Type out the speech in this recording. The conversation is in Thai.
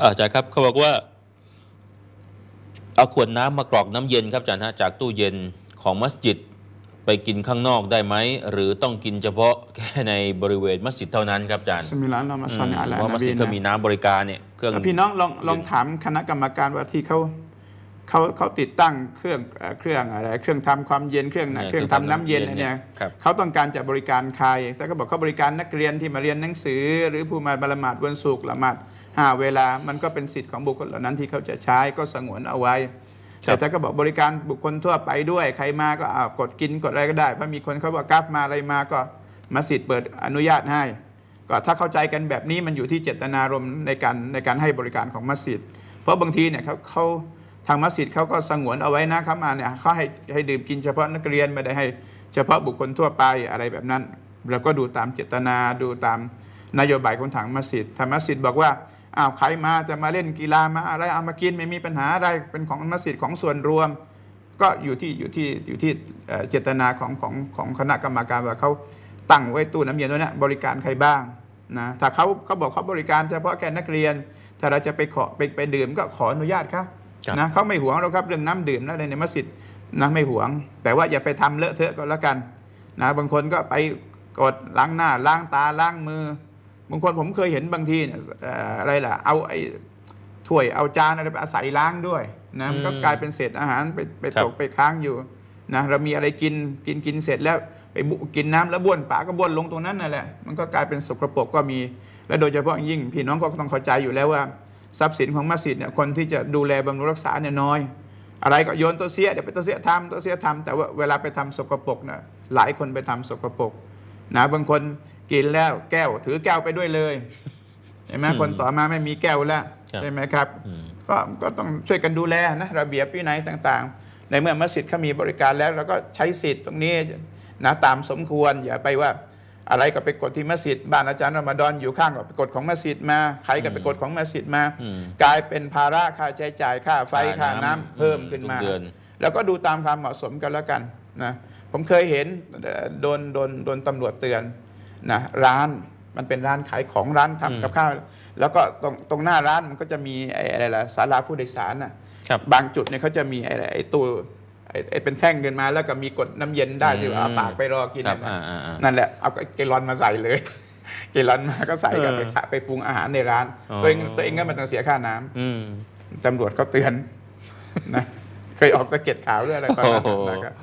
อาจารย์ครับเขาบอกว่า เอาขวดน้ำมากรอกน้ำเย็นครับอาจารย์ฮะจากตู้เย็นของมัสยิดไปกินข้างนอกได้ไหม หรือต้องกินเฉพาะแค่ในบริเวณมัสยิดเท่านั้นครับอาจารย์สมิลลาเรามาสอนอะไรเพราะมันะสยิบีดก็นะมีน้ำบริการเนี่ยเครื่องพี่น้องลองลองถามคณะกรรมการว่าที่เขาเขาเขาติดตั้งเครื่องเอ่อเครื่องอะไรเครื่องทำความเย็นเครื่องนะเนี่ยเครื่องทำน้ำเย็นเครื่องทำน้ำเย็นเนี่ยครับเขาต้องการจะบริการใครแต่ก็บอกเขาบริการนักเรียนที่มาเรียนหนังสือ หรือผู้มาบละหมาดวันศุกร์ละหมาด ห้าเวลามันก็เป็นสิทธิ์ของบุคคลเหล่านั้นที่เขาจะใช้ก็สงวนเอาไว้แต่ถ้าก็บอกบริการบุคคลทั่วไปด้วยใครมาก็อ่ากดกินกดอะไรก็ได้เพราะมีคนเขาบอกกราฟมาอะไรมาก็มัสยิดเปิดอนุญาตให้ก็ถ้าเข้าใจกันแบบนี้มันอยู่ที่เจตนารมณ์ในการในการให้บริการของมัสยิด เพราะบางทีเนี่ยเขาเขาทางมัสยิดเขาก็สงวนเอาไว้นะเขามาเนี่ยเขาให้ให้ดื่มกินเฉพาะนักเรียนไม่ได้ให้เฉพาะบุคคลทั่วไปอะไรแบบนั้นเราก็ดูตามเจตนาดูตามนโยบายของทางมัสยิดทางมัสยิดบอกว่า อ้าวใครมาจะมาเล่นกีฬามาอะไรเอามากินไม่มีปัญหาอะไรเป็นของมัสยิดของส่วนรวม ก็อยู่ที่อยู่ที่อยู่ที่เอ่อเจตนาของของของคณะกรรมการว่าเขาตั้งไว้ตู้น้ำเย็นตัวเนี้ยบริการใครบ้างนะถ้าเขาเขาบอกเขาบริการเฉพาะแค่นักเรียน ถ้าเราจะไปขอไปไปดื่มก็ขออนุญาตครับครับนะเขาไม่หวงหรอกครับเรื่องน้ำดื่มนะอะไรในมัสยิดนะไม่หวง แต่ว่าอย่าไปทำเลอะเทอะก็แล้วกันนะบางคนก็ไปกดล้างหน้าล้างตาล้างมือ บางคนผมเคยเห็นบางทีเนี่ยเอ่ออะไรล่ะ เอาไอ้ถ้วยเอาจานอะไรไปอาศัยล้างด้วยนะมันก็อืมกลายเป็นเศษอาหารไปไปครับตกไปค้างอยู่นะเรามีอะไรกินกินกินเสร็จแล้วไปบุกินน้ำแล้วบ้วนปากก็บ้วนลงตรงนั้นนั่นแหละมันก็กลายเป็นสกปรกก็มี และโดยเฉพาะอย่างยิ่งพี่น้องก็ต้องเข้าใจอยู่แล้วว่าทรัพย์สินของมัสยิดเนี่ยคนที่จะดูแลบำรุงรักษาเนี่ยน้อย อะไรก็โยนตัวเสียเดี๋ยวไปตัวเสียทำตัวเสียทำแต่ว่าเวลาไปทำสกปรกนะหลายคนไปทำสกปรกนะบางคน กินแล้วแก้ว ถือแก้วไปด้วยเลยเห็นไหมอืมคนต่อมาไม่มีแก้วแล้วครับใช่ไหมครับอืมก็ก็ต้องช่วยกันดูแลนะระเบียบวินัยต่าง ๆ ในเมื่อมัสยิดเขามีบริการแล้วเราก็ใช้สิทธิ์ตรงนี้นะตามสมควรอย่าไปว่าอะไรก็ไปกดที่มัสยิดบ้านอาจารย์รอมฎอนอยู่ข้างก็ไปกดของมัสยิดมาใครก็ไปกดของมัสยิดมาอืมกลายเป็นภาระค่าใช้จ่ายค่าไฟค่าค่าน้ำน้ำเพิ่มขึ้นมาทุกเดือนแล้วก็ดูตามความเหมาะสมกันแล้วกันนะผมเคยเห็นเอ่อโดนโดนโดนตำรวจเตือน นะร้านมันเป็นร้านขายของร้านทำกับข้าวแล้วก็ตรงตรงหน้าร้านมันก็จะมีไอ้อะไรล่ะศาลาผู้โดยสารน่ะครับบางจุดเนี่ยเขาจะมีไอ้ไอ้ตู้ไอ้ไอ้เป็นแท่งเงินมาแล้วก็มีกดน้ำเย็นได้ที่เอาปากไปรอกินครับน่ะอ่าอ่าอ่านั่นแหละเอาเกลอนมาใส่เลยเกลอนมาก็ใส่กันไปเออขะไปปรุงอาหารในร้านอ๋อตัวเองตัวเองก็ไมันต้องเสียค่าน้ำอืมตำรวจเขาเตือนนะเคยออกสะเก็ดข่าวเรื่องอะไรประมาณนั้นนะครับ